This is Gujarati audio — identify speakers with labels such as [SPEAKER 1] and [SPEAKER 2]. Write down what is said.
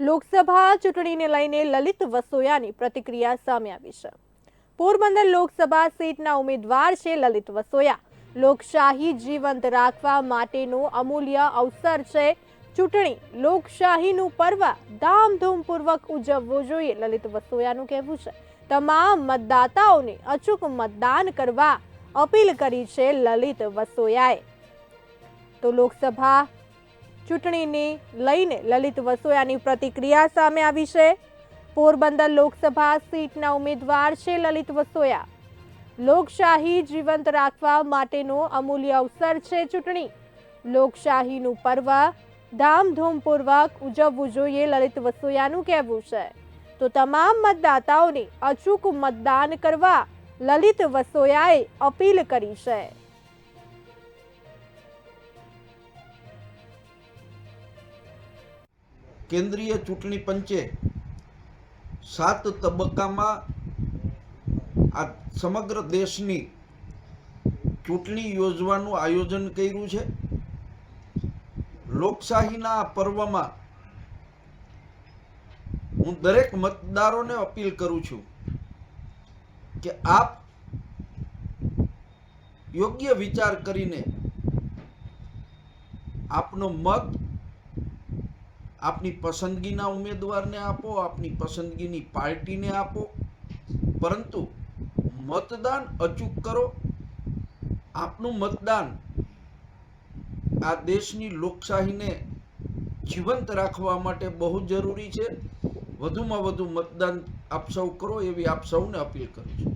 [SPEAKER 1] લોકસભા ચૂંટણીને લઈને લલિત વસોયાની પ્રતિક્રિયા સામે આવી છે. પોરબંદર લોકસભા સીટના ઉમેદવાર છે લલિત વસોયા. લોકશાહી જીવંત રાખવા માટેનો અમૂલ્ય અવસર છે ચૂંટણી. લોકશાહીનું પર્વ ધામધૂમપૂર્વક ઉજવવું જોઈએ, લલિત વસોયાનું કહેવું છે. તમામ મતદાતાઓને અચૂક મતદાન કરવા અપીલ કરી છે લલિત વસોયાએ. તો લોકસભા ચૂંટણીને લઈને લલિત વસોયાની પ્રતિક્રિયા સામે આવી છે. પોરબંદર લોકસભા સીટના ઉમેદવાર છે લલિત વસોયા. લોકશાહી જીવંત રાખવા માટેનો અમૂલ્ય અવસર છે ચૂંટણી. લોકશાહીનું પર્વ ધામધૂમપૂર્વક ઉજવવું જોઈએ લલિત વસોયાનું કહેવું છે. તો તમામ મતદાતાઓને અચૂક મતદાન કરવા લલિત વસોયાએ અપીલ કરી છે.
[SPEAKER 2] કેન્દ્રીય ચૂંટણી પંચે સાત તબક્કામાં આ સમગ્ર દેશની ચૂંટણી યોજવાનું આયોજન કર્યું છે. લોકશાહીના પર્વમાં હું દરેક મતદારોને અપીલ કરું છું કે આપ યોગ્ય વિચાર કરીને આપનો મત આપની પસંદગીના ઉમેદવારને આપો, આપની પસંદગીની પાર્ટીને આપો. પરંતુ મતદાન અચૂક કરો. આપનું મતદાન આ દેશની લોકશાહીને જીવંત રાખવા માટે બહુ જરૂરી છે. વધુમાં વધુ મતદાન આપ સૌ કરો એવી આપ સૌને અપીલ કરું છું.